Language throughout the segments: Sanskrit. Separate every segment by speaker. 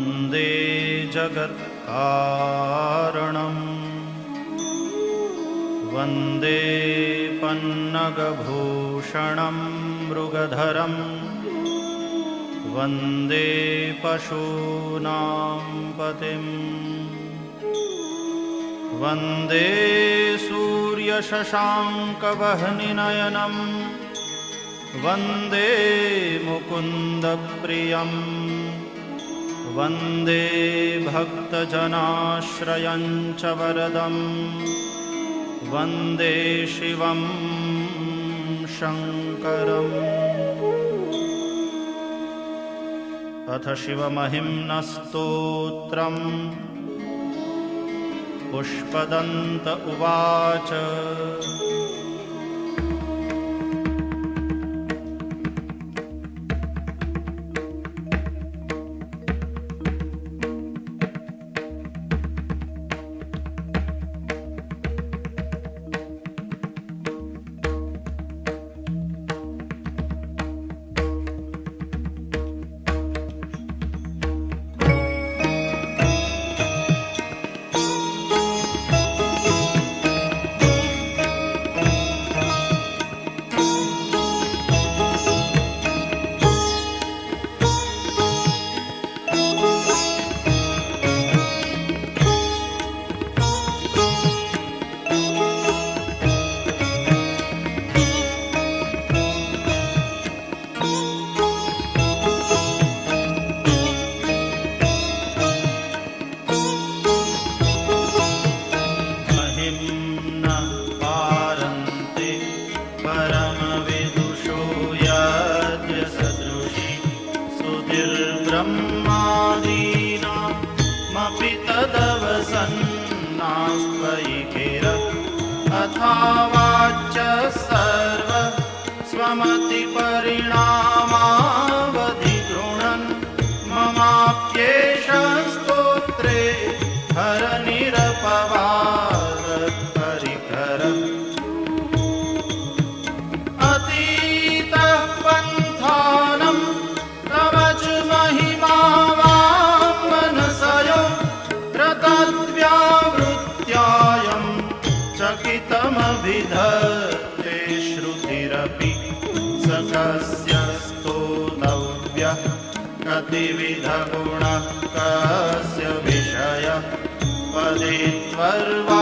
Speaker 1: वन्दे जगत्कारणम्। वन्दे पन्नगभूषणं मृगधरम् वन्दे पशूनां पतिम्। वन्दे सूर्यशशाङ्कवह्निनयनं वन्दे मुकुन्दप्रियम् वन्दे भक्तजनाश्रयं च वरदम् वन्दे शिवं शङ्करम्। अथ शिवमहिम्नस्तोत्रम् पुष्पदन्त उवाच सुधिर्ब्रह्मादीनामपि द्विविधगुणकस्य विषय पदेत्वर्वा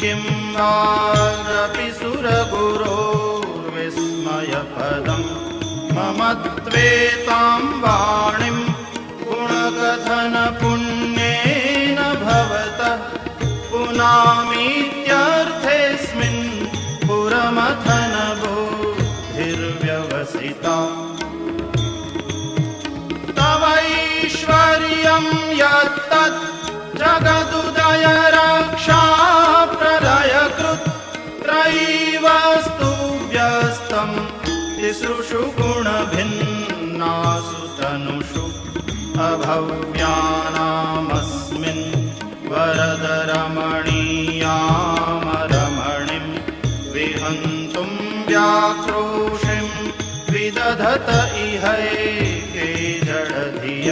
Speaker 1: किं वारपि सुरगुरोर्विस्मयपदं मम त्वेतां वाणिं गुणकथनपुण्येन भवतः पुनामीत्यर्थेऽस्मिन् पुरमथनबोधिर्व्यवसिता अभव्यानामस्मिन् वरदरमणीयामरमणिं विहन्तुं व्याक्रोशिं विदधत इहैके जडधिय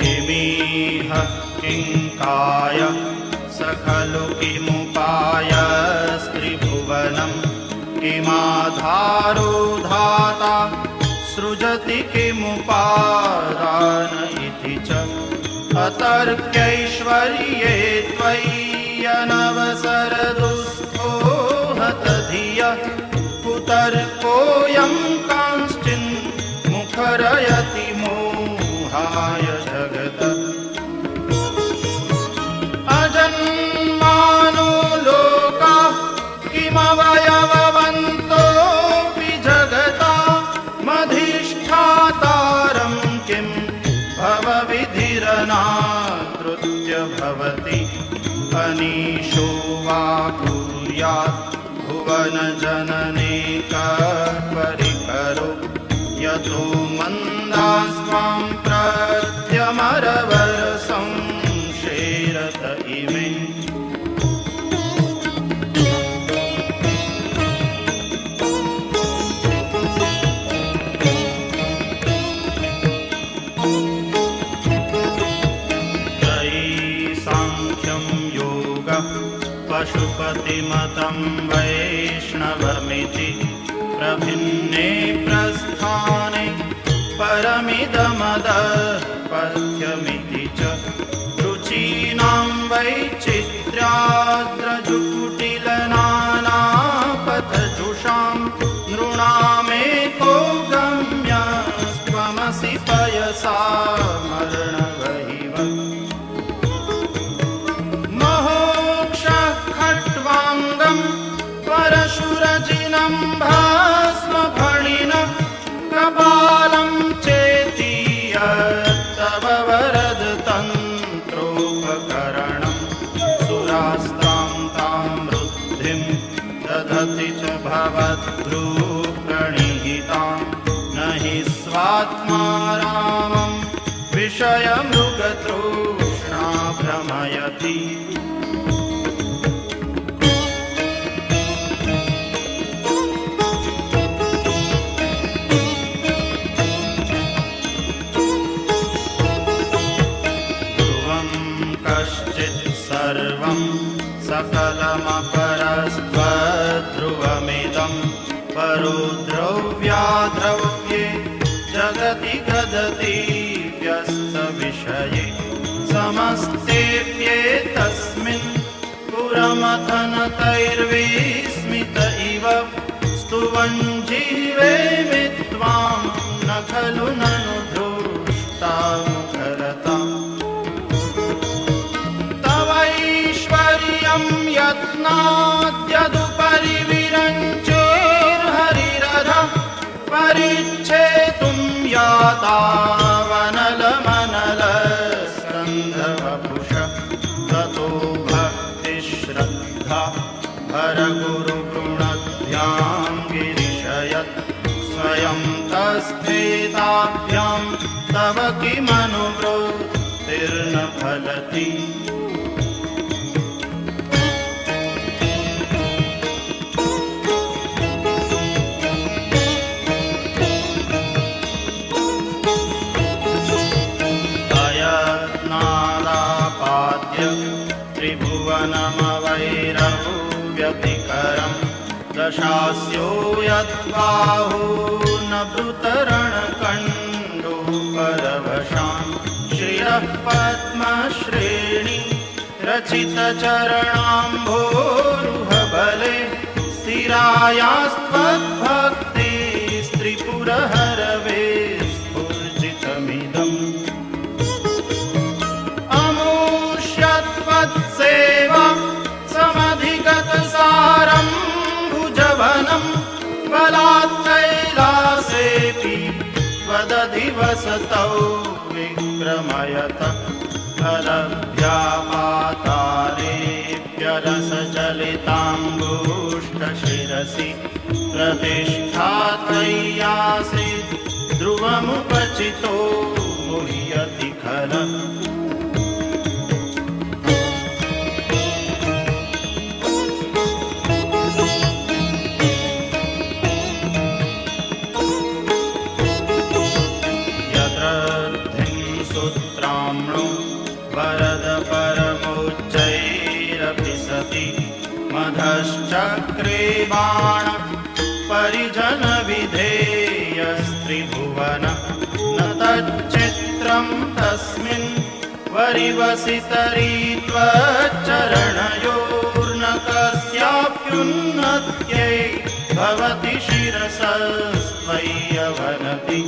Speaker 1: किमीह किङ्काय स खलु किमुपायस्त्रिभुवनं किमाधारो धाता सृजति किमुपादान इति च अतर्क्यैश्वर्ये त्वय्यनवसरदुःखो हतधिय कुतर्कोऽयं कांश्चिन् मुखर अनीशो वा कुर्यात् भुवनजननेकः परिकरो यतो मन्दास्त्वां प्रत्यमरवरसंशेरत समस्तेऽप्येतस्मिन् पुरमथनतैर्विस्मित इव स्तुवञ्जीवेमि त्वां न खलु ननु तस्थेताभ्यां तव किमनुवृत्तिर्न फलति। दशास्यो यद्बाहू न रचितचरणाम्भोरुहबले स्थिरायास्त्वद्भक्ति स्त्रिपुरहरवे स्फुर्जितमिदम्। अमूष्यत्वत्सेवा समधिगतसारं भुजवनं बलात्कैलासेऽपि त्वदधिवसतौ विक्रमयत अलभ्यापातालेऽप्यरसजलिताङ्गुष्ठशिरसि प्रतिष्ठात्वय्यासीत् ध्रुवमुपचितो मुह्यति खल बाण परिजनविधेयस्त्रिभुवन न तच्चित्रं तस्मिन् वरिवसितरी त्वच्चरणयोर्न कस्याप्युन्नत्यै भवति शिरसस्त्वय्यवनति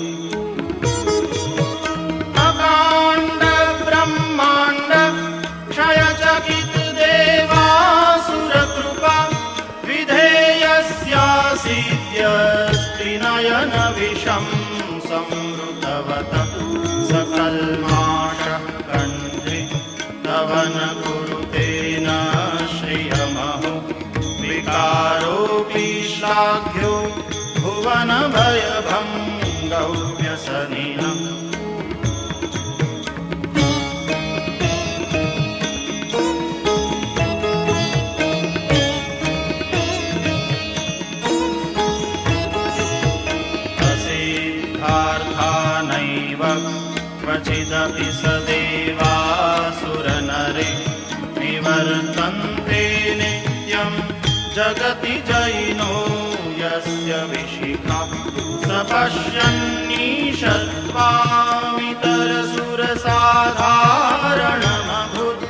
Speaker 1: पश्यन्निषत्पामितरसुरसाधारणमभूत्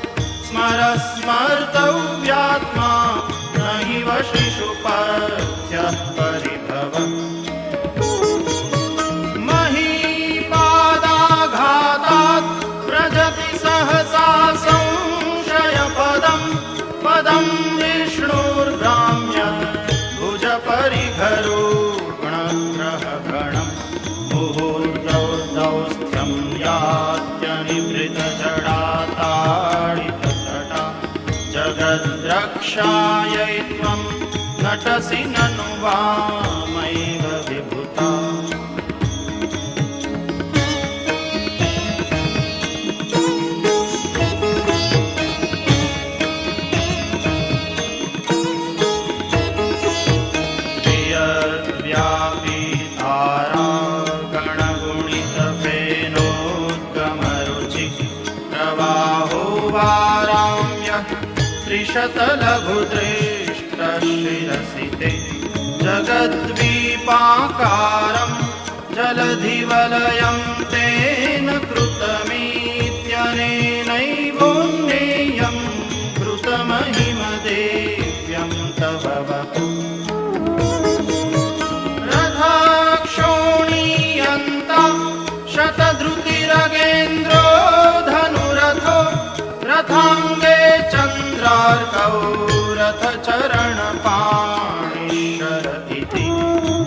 Speaker 1: स्मर स्मर्तव्यात्मा न हि वशिषुप नु वामैव विभुता कणगुणितफेनोकमरुचिप्रवाहो त्रिशतलघु श्रीरसिते जगद्वीपाकारं जलधिवलयं ते रणपाणि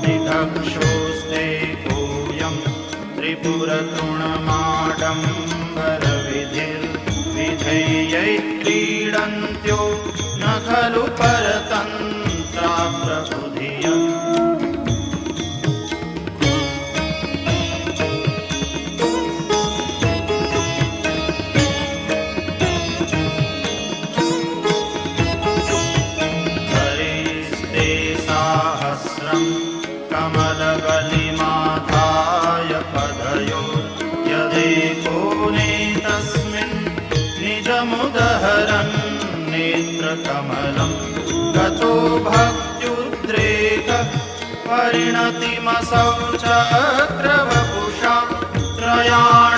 Speaker 1: विदक्षोऽस्ते तोयं त्रिपुरतृण भक्त्युद्रेक परिणतिमसौ च द्रवपुरुषं त्रयाणि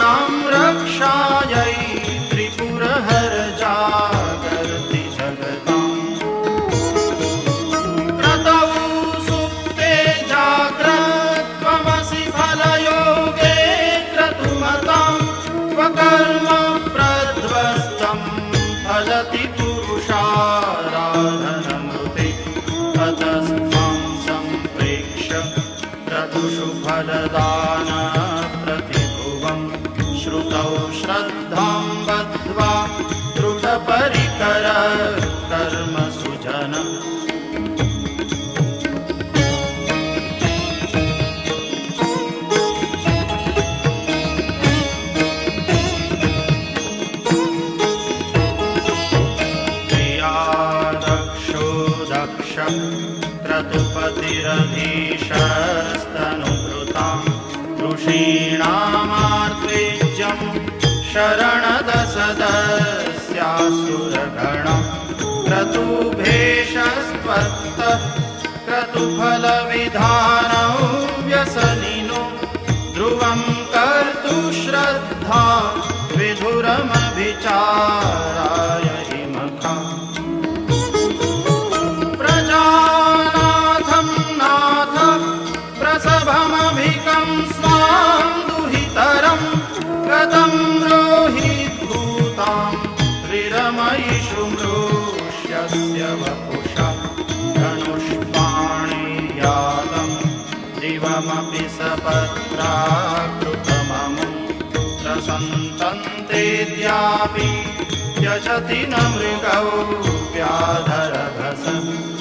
Speaker 1: दक्षो क्षो दक्ष क्रतुपतिरदेशस्तनुभृता ऋषीणामाद्विजम् क्रतुभेषस्त्वत्त क्रतुफलविधानौ क्रतुफलविधान्यसनिनो ध्रुवम् मपि सपत्रा कृतममुद्यापि यशति न मृगौ व्याधरकसम्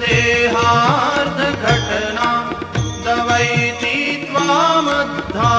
Speaker 1: देहार्धघटना दवै नीत्वा मद्धा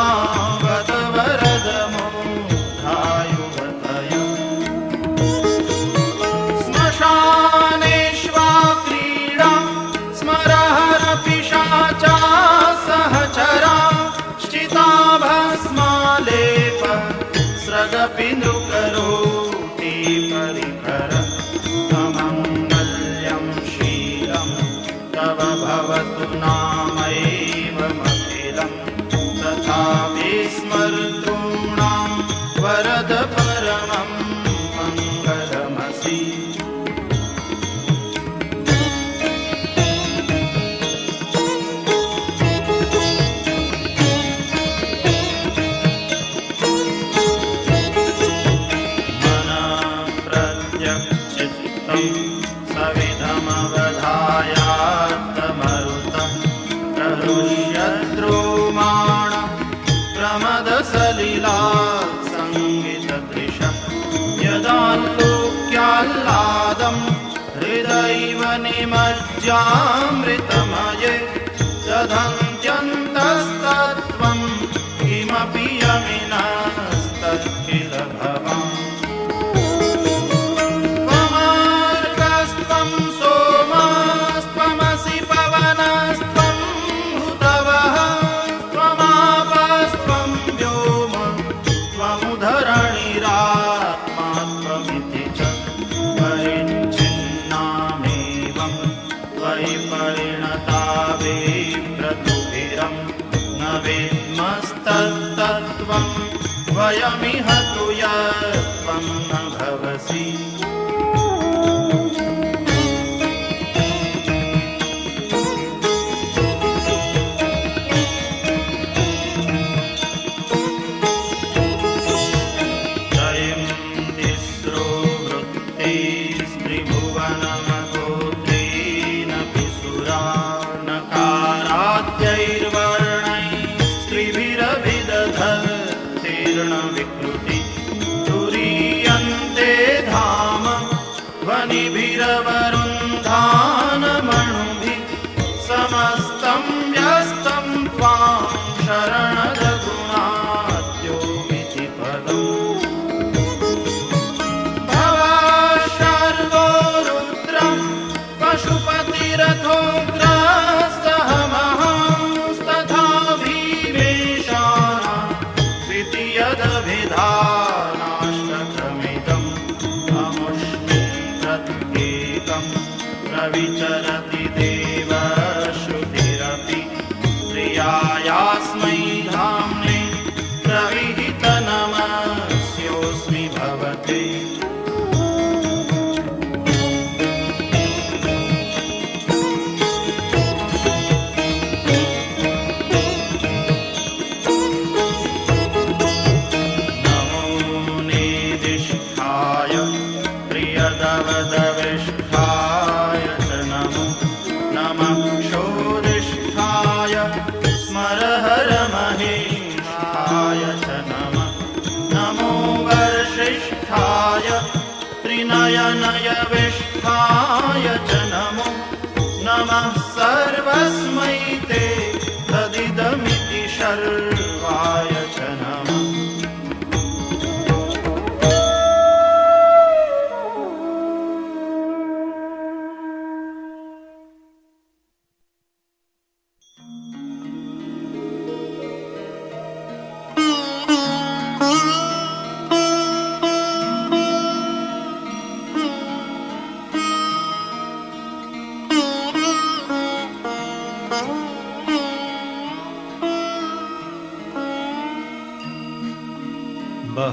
Speaker 1: समस्तम्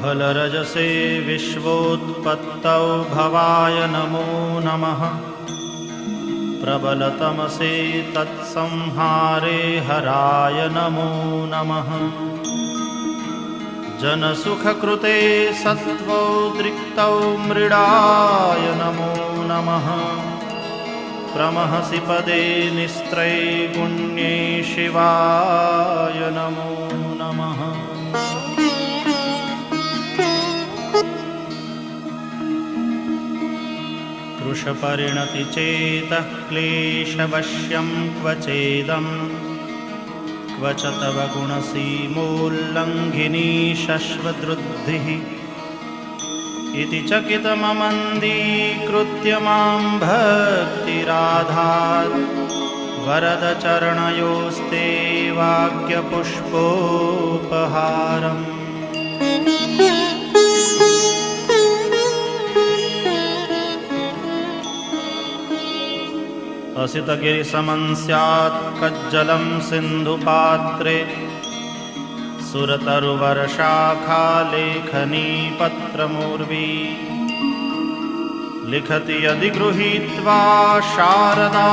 Speaker 1: हलरजसे विश्वोत्पत्तौ भवाय नमो नमः। प्रबलतमसे तत्संहारे हराय नमो नमः। जनसुखकृते सत्त्वोद्रिक्तौ मृडाय नमो नमः। प्रमहसि पदे निस्त्रैगुण्ये शिवाय नमो वृषपरिणति चेतः क्लेशवश्यं क्व चेदम् क्व च तव गुणसीमोल्लङ्घिनी शश्वदृद्धिः। इति चकितममन्दीकृत्य मां भक्तिराधात् वरदचरणयोस्ते वाक्यपुष्पोपहारम् असितगिरिसमं स्यात् कज्जलं सिन्धुपात्रे। सुरतरुवरशाखालेखनी पत्रमूर्वी लिखति यदि गृहीत्वा शारदा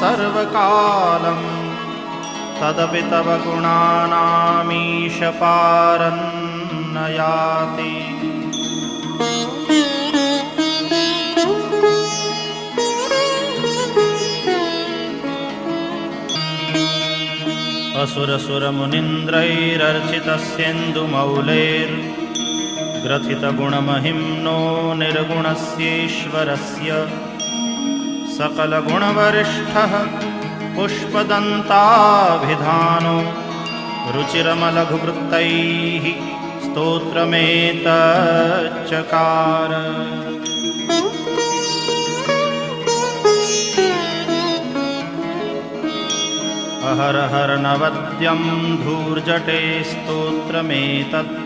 Speaker 1: सर्वकालं तदपि तव गुणानामीशपारन्न याति असुरसुरमुनिन्द्रैरर्चितस्येन्दुमौलेर्ग्रथितगुणमहिम्नो निर्गुणस्येश्वरस्य सकलगुणवरिष्ठः पुष्पदन्ताभिधानो रुचिरमलघुवृत्तैः स्तोत्रमेतच्चकार अहरहरनवद्यं धूर्जटे स्तोत्रमेतत्।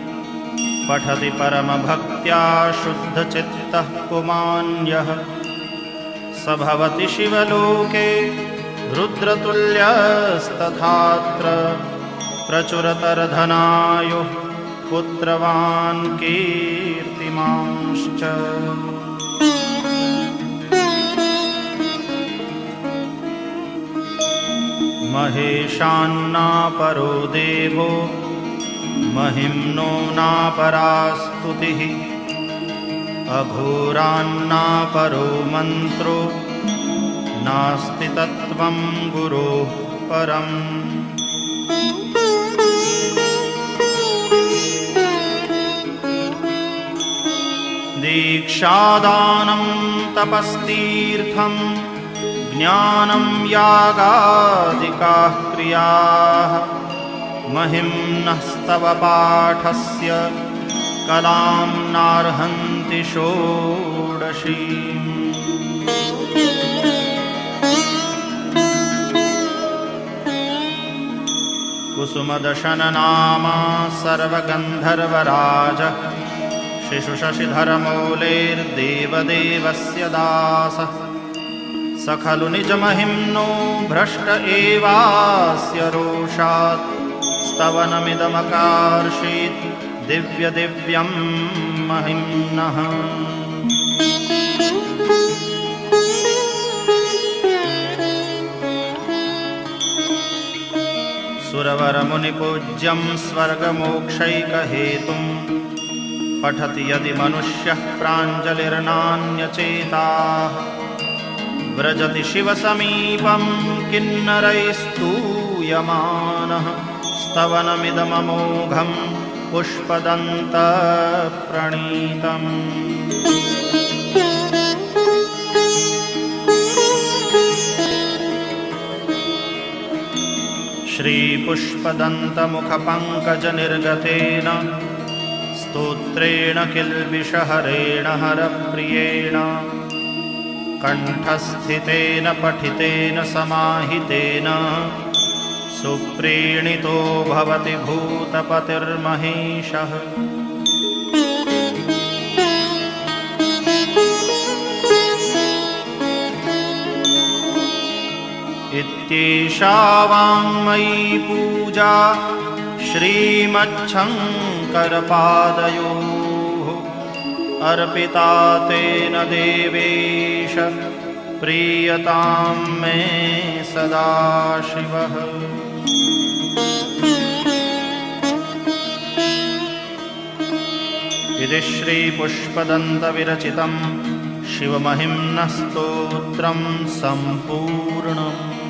Speaker 1: पठति परमभक्त्या शुद्धचित्तः पुमान्यः। स भवति शिवलोके रुद्रतुल्यस्तथात्र। प्रचुरतरधनायुः पुत्रवान् कीर्तिमांश्च महेशान्नापरो देवो महिम्नो नापरा स्तुतिः अघोरान्नापरो मन्त्रो नास्ति तत्त्वं गुरोः परम्। दीक्षादानं तपस्तीर्थं ज्ञानं यागादिकाः क्रियाः। महिम्नस्तव पाठस्य कलां नार्हन्ति षोडशीम्। कुसुमदशननामा सर्वगन्धर्वराजः शिशुशशिधरमौलेर्देवदेवस्य दासः स खलु निजमहिम्नो भ्रष्ट एवास्य रोषात्। स्तवनमिदमकार्षीत् दिव्यदिव्यं महिम्नः। सुरवरमुनिपूज्यं स्वर्गमोक्षैकहेतुं पठति यदि मनुष्यः प्राञ्जलिर्नान्यचेताः व्रजति शिवसमीपं किन्नरैस्तूयमानः स्तवनमिदममोघं पुष्पदन्तप्रणीतम्। श्रीपुष्पदन्तमुखपङ्कजनिर्गतेन स्तोत्रेण किल्बिषहरेण हरप्रियेण कण्ठस्थितेन पठितेन समाहितेन। सुप्रीणितो भवति भूतपतिर्महेशः। इत्येषा वाङ्मयी पूजा श्रीमच्छङ्करपादयोः अर्पिता तेन देवेश प्रीयतां मे सदाशिवः इति श्रीपुष्पदन्तविरचितं शिवमहिम्नस्तोत्रं सम्पूर्णम्